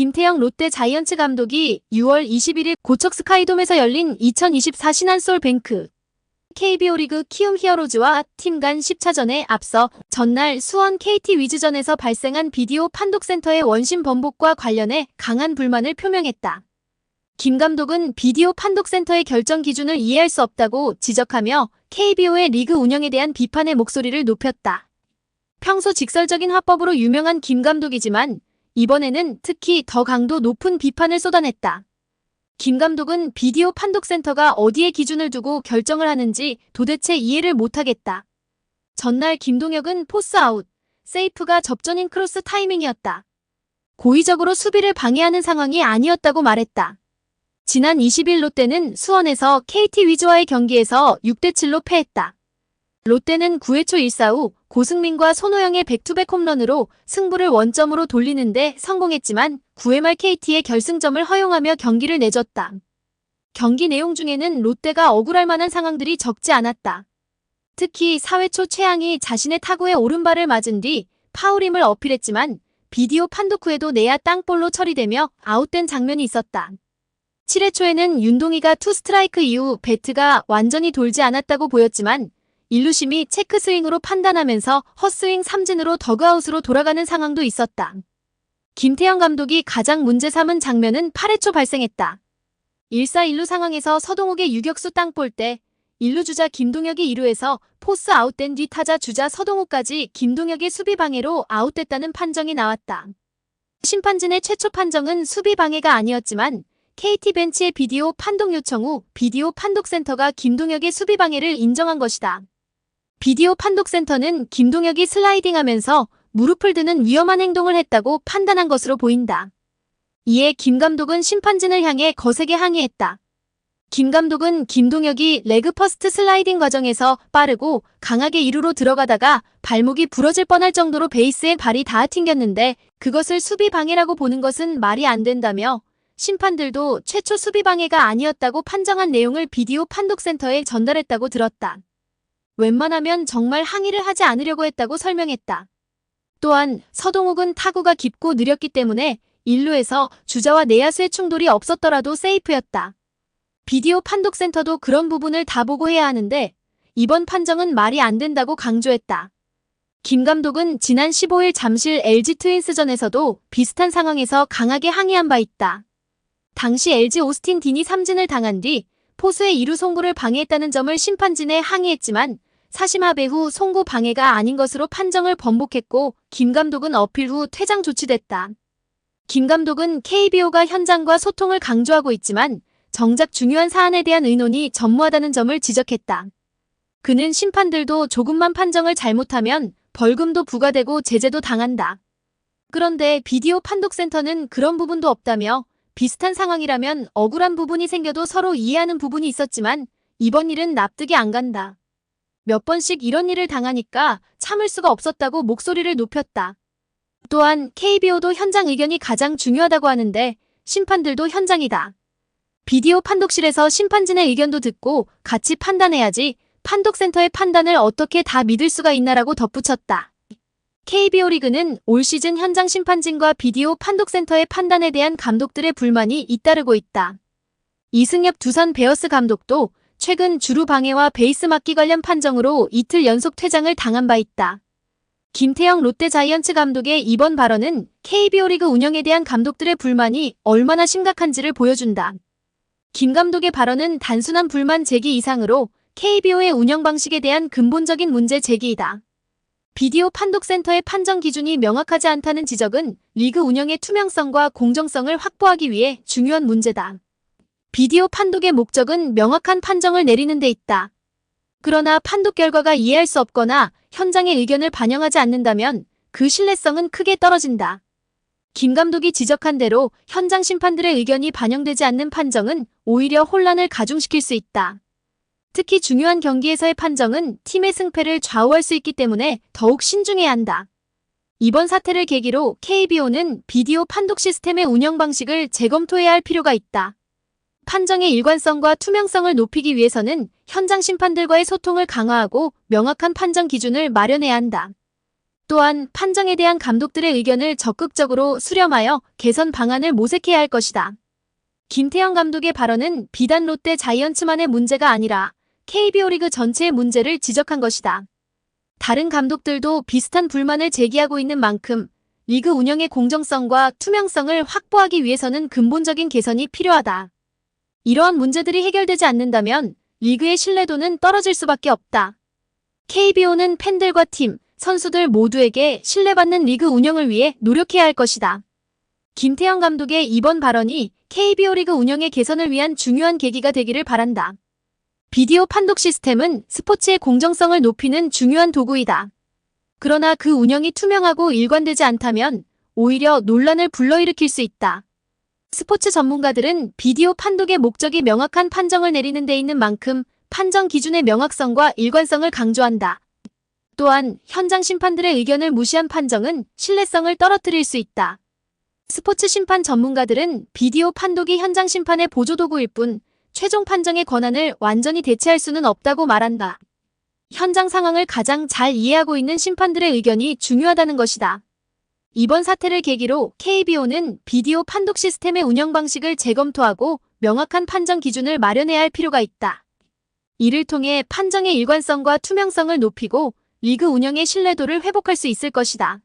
김태형 롯데 자이언츠 감독이 6월 21일 고척 스카이돔에서 열린 2024 신한솔뱅크 KBO 리그 키움 히어로즈와 팀 간 10차전에 앞서 전날 수원 KT 위즈전에서 발생한 비디오 판독센터의 원심 번복과 관련해 강한 불만을 표명했다. 김 감독은 비디오 판독센터의 결정 기준을 이해할 수 없다고 지적하며 KBO의 리그 운영에 대한 비판의 목소리를 높였다. 평소 직설적인 화법으로 유명한 김 감독이지만 이번에는 특히 더 강도 높은 비판을 쏟아냈다. 김 감독은 비디오 판독센터가 어디에 기준을 두고 결정을 하는지 도대체 이해를 못하겠다. 전날 김동혁은 포스 아웃, 세이프가 접전인 크로스 타이밍이었다. 고의적으로 수비를 방해하는 상황이 아니었다고 말했다. 지난 20일 롯데는 수원에서 KT 위즈와의 경기에서 6대7로 패했다. 롯데는 9회 초 1사 후 고승민과 손호영의 백투백 홈런으로 승부를 원점으로 돌리는데 성공했지만 9회 말 KT의 결승점을 허용하며 경기를 내줬다. 경기 내용 중에는 롯데가 억울할 만한 상황들이 적지 않았다. 특히 4회 초 최양이 자신의 타구에 오른발을 맞은 뒤 파울임을 어필했지만 비디오 판독 후에도 내야 땅볼로 처리되며 아웃된 장면이 있었다. 7회 초에는 윤동희가 투 스트라이크 이후 배트가 완전히 돌지 않았다고 보였지만 일루심이 체크 스윙으로 판단하면서 헛스윙 삼진으로 더그아웃으로 돌아가는 상황도 있었다. 김태형 감독이 가장 문제 삼은 장면은 8회 초 발생했다. 1사 1루 상황에서 서동욱의 유격수 땅볼 때 1루 주자 김동혁이 2루에서 포스 아웃된 뒤 타자 주자 서동욱까지 김동혁의 수비 방해로 아웃됐다는 판정이 나왔다. 심판진의 최초 판정은 수비 방해가 아니었지만 KT 벤치의 비디오 판독 요청 후 비디오 판독센터가 김동혁의 수비 방해를 인정한 것이다. 비디오 판독센터는 김동혁이 슬라이딩하면서 무릎을 드는 위험한 행동을 했다고 판단한 것으로 보인다. 이에 김 감독은 심판진을 향해 거세게 항의했다. 김 감독은 김동혁이 레그 퍼스트 슬라이딩 과정에서 빠르고 강하게 이루로 들어가다가 발목이 부러질 뻔할 정도로 베이스에 발이 닿아 튕겼는데 그것을 수비 방해라고 보는 것은 말이 안 된다며 심판들도 최초 수비 방해가 아니었다고 판정한 내용을 비디오 판독센터에 전달했다고 들었다. 웬만하면 정말 항의를 하지 않으려고 했다고 설명했다. 또한 서동욱은 타구가 깊고 느렸기 때문에 1루에서 주자와 내야수의 충돌이 없었더라도 세이프였다. 비디오 판독센터도 그런 부분을 다 보고 해야 하는데 이번 판정은 말이 안 된다고 강조했다. 김 감독은 지난 15일 잠실 LG 트윈스전에서도 비슷한 상황에서 강하게 항의한 바 있다. 당시 LG 오스틴 딘이 삼진을 당한 뒤 포수의 2루 송구를 방해했다는 점을 심판진에 항의했지만 사심합의 후 송구 방해가 아닌 것으로 판정을 번복했고 김 감독은 어필 후 퇴장 조치됐다. 김 감독은 KBO가 현장과 소통을 강조하고 있지만 정작 중요한 사안에 대한 의논이 전무하다는 점을 지적했다. 그는 심판들도 조금만 판정을 잘못하면 벌금도 부과되고 제재도 당한다. 그런데 비디오 판독센터는 그런 부분도 없다며 비슷한 상황이라면 억울한 부분이 생겨도 서로 이해하는 부분이 있었지만 이번 일은 납득이 안 간다. 몇 번씩 이런 일을 당하니까 참을 수가 없었다고 목소리를 높였다. 또한 KBO도 현장 의견이 가장 중요하다고 하는데 심판들도 현장이다. 비디오 판독실에서 심판진의 의견도 듣고 같이 판단해야지 판독센터의 판단을 어떻게 다 믿을 수가 있나라고 덧붙였다. KBO 리그는 올 시즌 현장 심판진과 비디오 판독센터의 판단에 대한 감독들의 불만이 잇따르고 있다. 이승엽 두산 베어스 감독도 최근 주루 방해와 베이스 맞기 관련 판정으로 이틀 연속 퇴장을 당한 바 있다. 김태형 롯데 자이언츠 감독의 이번 발언은 KBO 리그 운영에 대한 감독들의 불만이 얼마나 심각한지를 보여준다. 김 감독의 발언은 단순한 불만 제기 이상으로 KBO의 운영 방식에 대한 근본적인 문제 제기이다. 비디오 판독센터의 판정 기준이 명확하지 않다는 지적은 리그 운영의 투명성과 공정성을 확보하기 위해 중요한 문제다. 비디오 판독의 목적은 명확한 판정을 내리는 데 있다. 그러나 판독 결과가 이해할 수 없거나 현장의 의견을 반영하지 않는다면 그 신뢰성은 크게 떨어진다. 김 감독이 지적한 대로 현장 심판들의 의견이 반영되지 않는 판정은 오히려 혼란을 가중시킬 수 있다. 특히 중요한 경기에서의 판정은 팀의 승패를 좌우할 수 있기 때문에 더욱 신중해야 한다. 이번 사태를 계기로 KBO는 비디오 판독 시스템의 운영 방식을 재검토해야 할 필요가 있다. 판정의 일관성과 투명성을 높이기 위해서는 현장 심판들과의 소통을 강화하고 명확한 판정 기준을 마련해야 한다. 또한 판정에 대한 감독들의 의견을 적극적으로 수렴하여 개선 방안을 모색해야 할 것이다. 김태형 감독의 발언은 비단 롯데 자이언츠만의 문제가 아니라 KBO 리그 전체의 문제를 지적한 것이다. 다른 감독들도 비슷한 불만을 제기하고 있는 만큼 리그 운영의 공정성과 투명성을 확보하기 위해서는 근본적인 개선이 필요하다. 이러한 문제들이 해결되지 않는다면 리그의 신뢰도는 떨어질 수밖에 없다. KBO는 팬들과 팀, 선수들 모두에게 신뢰받는 리그 운영을 위해 노력해야 할 것이다. 김태형 감독의 이번 발언이 KBO 리그 운영의 개선을 위한 중요한 계기가 되기를 바란다. 비디오 판독 시스템은 스포츠의 공정성을 높이는 중요한 도구이다. 그러나 그 운영이 투명하고 일관되지 않다면 오히려 논란을 불러일으킬 수 있다. 스포츠 전문가들은 비디오 판독의 목적이 명확한 판정을 내리는 데 있는 만큼 판정 기준의 명확성과 일관성을 강조한다. 또한 현장 심판들의 의견을 무시한 판정은 신뢰성을 떨어뜨릴 수 있다. 스포츠 심판 전문가들은 비디오 판독이 현장 심판의 보조도구일 뿐 최종 판정의 권한을 완전히 대체할 수는 없다고 말한다. 현장 상황을 가장 잘 이해하고 있는 심판들의 의견이 중요하다는 것이다. 이번 사태를 계기로 KBO는 비디오 판독 시스템의 운영 방식을 재검토하고 명확한 판정 기준을 마련해야 할 필요가 있다. 이를 통해 판정의 일관성과 투명성을 높이고 리그 운영의 신뢰도를 회복할 수 있을 것이다.